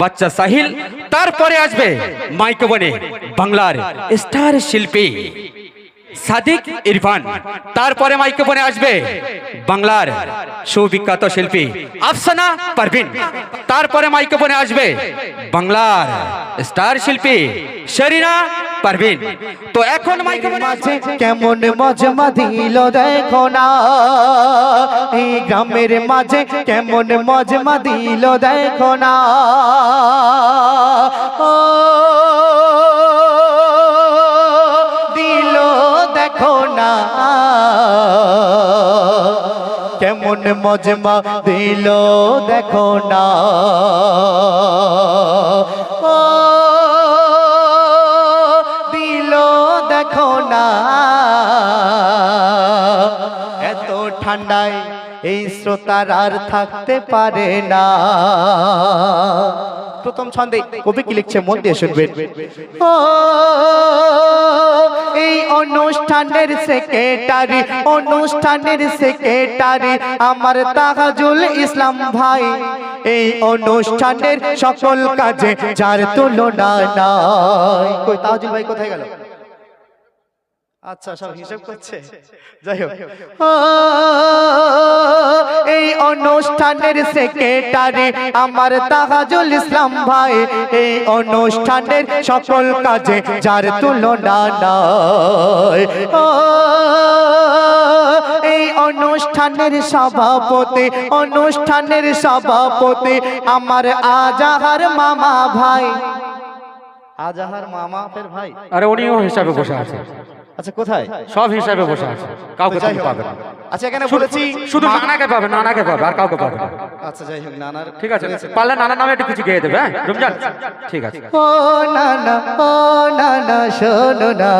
বাচ্চা সাহিল, তারপরে আসবে মাইকে বনে বাংলার স্টার শিল্পী সাদিক ইরফান। তারপরে মাইকে বনে আসবে বাংলার সুবিখ্যাত শিল্পী আফসানা পারভিন। তারপরে মাইকে বনে আসবে বাংলার স্টার শিল্পী শরীনা পারভিন তো এখন মাঝে কেমন মজমা দিল দেখো না। এই গ্রামের মাঝে কেমন মজমা দিল দেখো না। দিল দেখো না। কেমন মজমা দিল দেখো না। এত ঠান্ডায় এই শ্রোতার আর থাকতে পারে না। প্রথম ছন্দে কবি কি লিখছে? মন দিয়ে শুনবেন। এই অনুষ্ঠানের সেক্রেটারি অনুষ্ঠানের সেক্রেটারি আমার তাহাজুল ইসলাম ভাই। এই অনুষ্ঠানের সকল কাজে যার তুলনা নাই। কই তাহাজুল ভাই কোথায় গেল? আচ্ছা সব হিসাব করছে। যাই হোক। এই অনুষ্ঠানের সেক্রেটারি আমার তাহাজুল ইসলাম ভাই এই অনুষ্ঠানের সকল কাজে যার তুলনা নাই। এই অনুষ্ঠানের সভাপতি অনুষ্ঠানের সভাপতি আমার আজাহার মামা ভাই। আজাহার মামা ফের ভাই। আরে উনিও হিসাবে বসে আছে। আচ্ছা কোথায়? সব হিসাবে বসে আছে। কাউকে তুমি পাবে না। আচ্ছা এখানে বলেছি শুধু নানাকে পাবে নানাকে পাবে আর কাউকে পাবে না। আচ্ছা যাই হোক নানার ঠিক আছে পারলে নানা নামে একটু কিছু গেয়ে দেবে হ্যাঁ? রমজান? ঠিক আছে। ও না না ও না না শোনো না।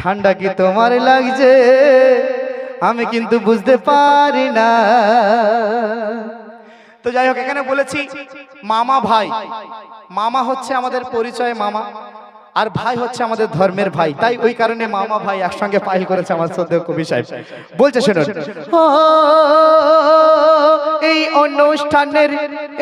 ঠান্ডা কি তোমার লাগছে? আমি কিন্তু বুঝতে পারি না। তো যাই হোক এখানে বলেছি মামা ভাই। মামা হচ্ছে আমাদের পরিচয় মামা। আর ভাই হচ্ছে আমাদের ধর্মের ভাই। তাই ওই কারণে মামা ভাই একসঙ্গে পাইল করেছে আমার শ্রদ্ধেয় কবি সাহেব। বলছে, শুনুন। এই অনুষ্ঠানের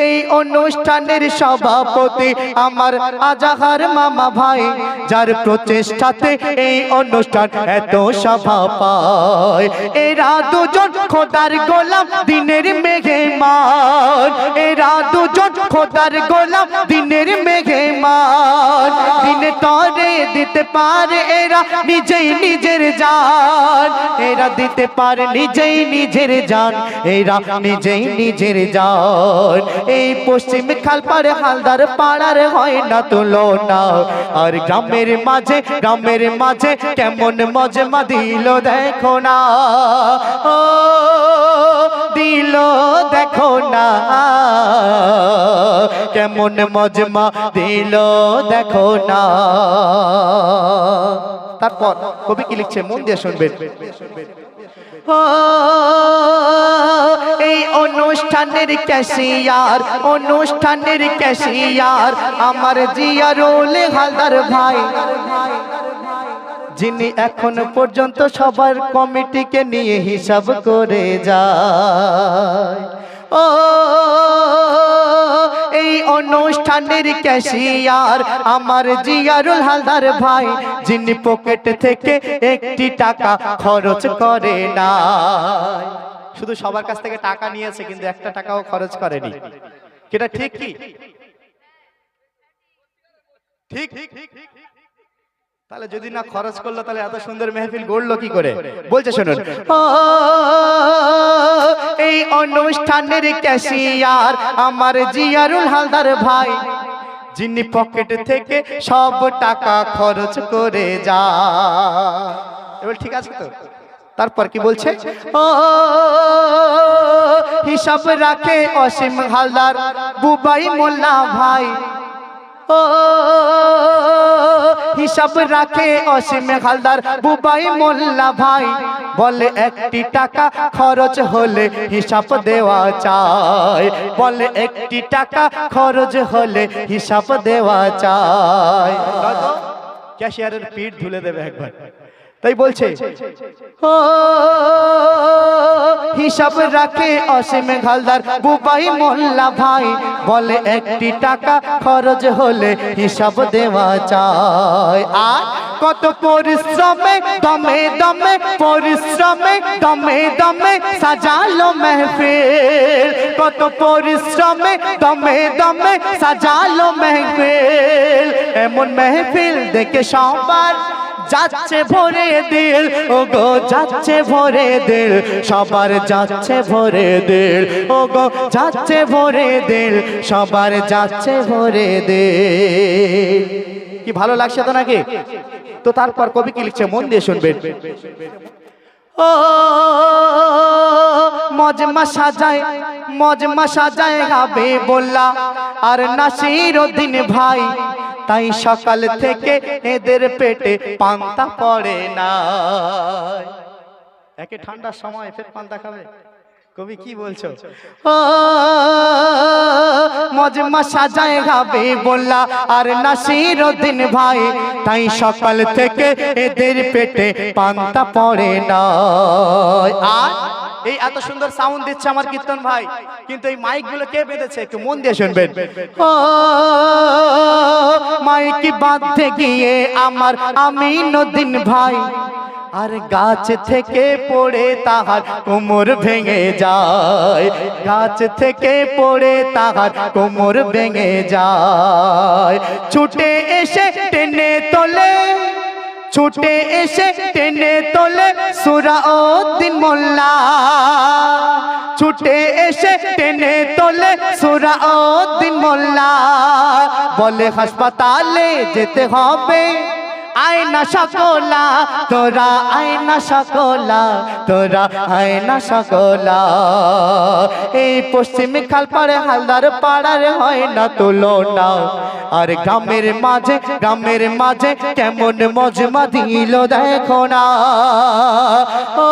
এই অনুষ্ঠানের সভাপতি আমার আজাহার মামা ভাই, যার প্রচেষ্টাতে এই অনুষ্ঠান এত সভা পায়। এরা দুজন খোদার গোলাম, দিনের মেঘে মান এরা দুজন খোদার গোলাম, দিনের মেঘে মান দিনে তরে দিতে পারে এরা নিজেই নিজের জান। এরা দিতে পারে নিজেই নিজের জান। এরা নিজেই নিজের জান। এই পশ্চিম খালপাড়ে হালদার পাড়ার হয় না তুলনা। আর গ্রামের মাঝে গ্রামের মাঝে কেমন মজমা দিল দেখো না। ও, দিল দেখো না। কেমন মজমা দিল দেখো না। তারপর কবি কি লিখছে? মন দিয়ে শুনবেন। এই অনুষ্ঠানের ক্যাশিয়ার অনুষ্ঠানের ক্যাশিয়ার, আমার জিয়ারুল হালদার ভাই। যিনি এখন পর্যন্ত সবার কমিটিকে নিয়ে হিসাব করে যায়। ও অনুষ্ঠানের ক্যাশিয়ার। আমার জিয়ারুল হালদার ভাই যিনি পকেট থেকে একটি টাকা খরচ করে না শুধু সবার কাছ থেকে টাকা নিয়েছে, কিন্তু একটা টাকাও খরচ করেনি। এটা ঠিক কি? ঠিক ঠিক ঠিক। তাহলে যদি না খরচ করল তাহলে এত সুন্দর মেহফিল গড়লো কি করে? বলছে শুনুন। এই অনুষ্ঠানের ক্যাশিয়ার আমার জিয়ারুল হালদার ভাই যিনি পকেট থেকে সব টাকা খরচ করে যা এবার ঠিক আছে তো? তারপর কি বলছে? ও হিসাব রাখে অসীম হালদার বুবাই মোল্লা ভাই ও, হিসাব রাখে অসীম হালদার, বুবাই মোল্লা ভাই। বলে, একটি টাকা খরচ হলে হিসাব দেওয়া চায় বলে, একটি টাকা খরচ হলে হিসাব দেওয়া চায় ক্যাশিয়ারের পিঠ ধুলে দেবে একবার। তাই বলছে হিসাব রাখে অসীম হালদার বুবাই মোল্লা ভাই। বলে, একটি টাকা খরচ হলে হিসাব দেওয়া চায় আর কত পরিশ্রমে, দমে দমে, পরিশ্রমে, দমে দমে সাজালো মেহফিল। কত পরিশ্রমে, দমে দমে সাজালো মেহফিল। এমন মেহফিল দেখে সবার যাচ্ছে ভরে দিল। ও গো যাচ্ছে ভরে দিল। সবার যাচ্ছে ভরে দিল। ও গো যাচ্ছে ভরে দিল। সবার যাচ্ছে ভরে দিল। কি ভালো লাগছে তো নাকি? তো তারপর কবি কি লিখছে? মন দিয়ে শুনবেন। ও, মজমা সাজায় মজমা সাজায় গাবে বললা। আর নাসির দিন ভাই তাই সকাল থেকে এদের পেটে পান্তা পড়ে না একে ঠান্ডার সময়, ফের পান্তা খাবে? কবি কি বলছো? মজমা সাজায় গাবে বললা, আর নাসির দিন ভাই, তাই সকাল থেকে এদের পেটে পান্তা পড়ে না আর এই এত সুন্দর সাউন্ড দিচ্ছে আমার কীর্তন ভাই। কিন্তু এই মাইকগুলো কে বেঁধেছে? একটু মন দিয়ে শুনবেন। মাইক বাঁধতে গিয়ে আমার আমি নদিন ভাই। আর গাছ থেকে পড়ে তাহার কোমর ভেঙে যায়। গাছ থেকে পড়ে তাহার কোমর ভেঙে যায়। ছুটে এসে টেনে তোলে, ছুটে এসে সুরাউদ্দিন মোল্লা। ছুটে এসে টেনে তোলে সুরাউদ্দিন মোল্লা। বলে হাসপাতালে যেতে হবে। আয়না সকলা, তোরা আয়না সকলা, তোরা আয়না সকলা। এই পশ্চিম খালপাড়ে হালদার পাড়ার হয় না তুলনা। আর গ্রামের মাঝে গ্রামের মাঝে কেমন মজমা দিল দেখো না। ও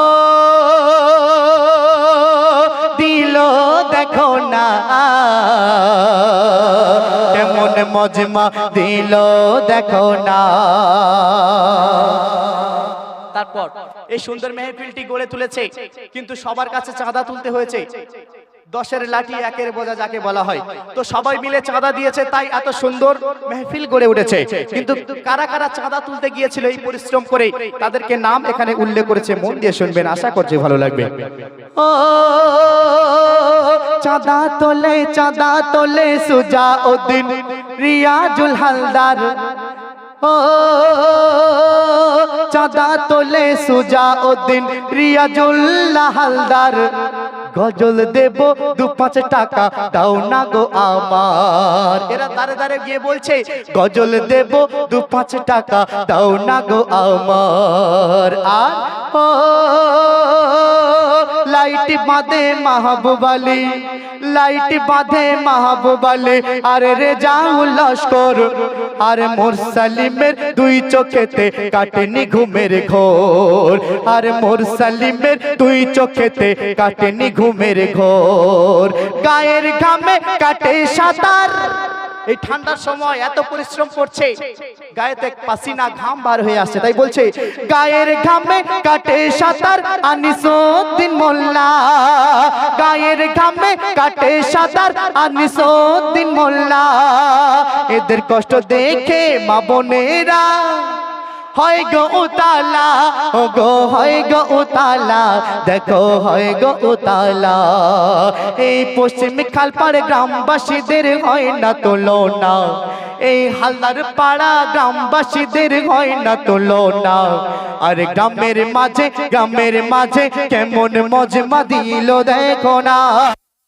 মজমা দিল, দেখো না। তারপর এই সুন্দর মেহফিলটি গড়ে তুলেছে, কিন্তু সবার কাছে চাঁদা তুলতে হয়েছে। দশের লাঠি একের বোঝা যাকে বলা হয়। তো সবাই মিলে চাঁদা দিয়েছে, তাই এত সুন্দর মেহফিল গড়ে উঠেছে। কিন্তু কারা কারা চাঁদা তুলতে গিয়েছিল এই পরিশ্রম করে, তাদেরকে নাম এখানে উল্লেখ করেছে, মন দিয়ে শুনবেন, আশা করছি ভালো লাগবে। ও, চাঁদা তোলে চাঁদা তোলে সুজা উদ্দিন রিয়াজুল হালদার। ও, চাঁদা তোলে সুজা উদ্দিন রিয়াজুল্লাহ হালদার। গজল দেব দু পাঁচ টাকা, দাও না গো আমার। এরা দাঁড়ে দাঁড়ে গিয়ে বলছে, গজল দেব দু পাঁচ টাকা, দাও না গো আমার। আর, ও, লাইট বাঁধে মাহবুব আলী। লাইট বাঁধে মাহবুব আলী। আর যাও লস্কর, আর মোর সালিমের দুই চোখেতে কাটেনি ঘুমের ঘোর। আর মোর সালিমের দুই চোখেতে কাটেনি ঘুমের ঘোর। গায়ের ঘামে কাটে সাঁতার। এই ঠান্ডার সময় এত পরিশ্রম করছে গায়েতে পাসিনা ঘাম বার হয়ে আসছে, তাই বলছে, গায়ের ঘামে কাটে সাঁতার, আনিসুদ্দিন মোল্লা। গায়ের ঘামে কাটে সাঁতার, আনিসুদ্দিন মোল্লা। এদের কষ্ট দেখে মা বোনেরা হয় গো উতালা। ও গো হয় গো উতালা দেখো হয় গো উতালা। এই পশ্চিম খালপাড় গ্রামবাসীদের হয় না তুলনা এই হালদার পাড়া গ্রামবাসীদের হয় না তুলনা। আর গ্রামের মাঝে গ্রামের মাঝে কেমন মজমা দিল দেখো না।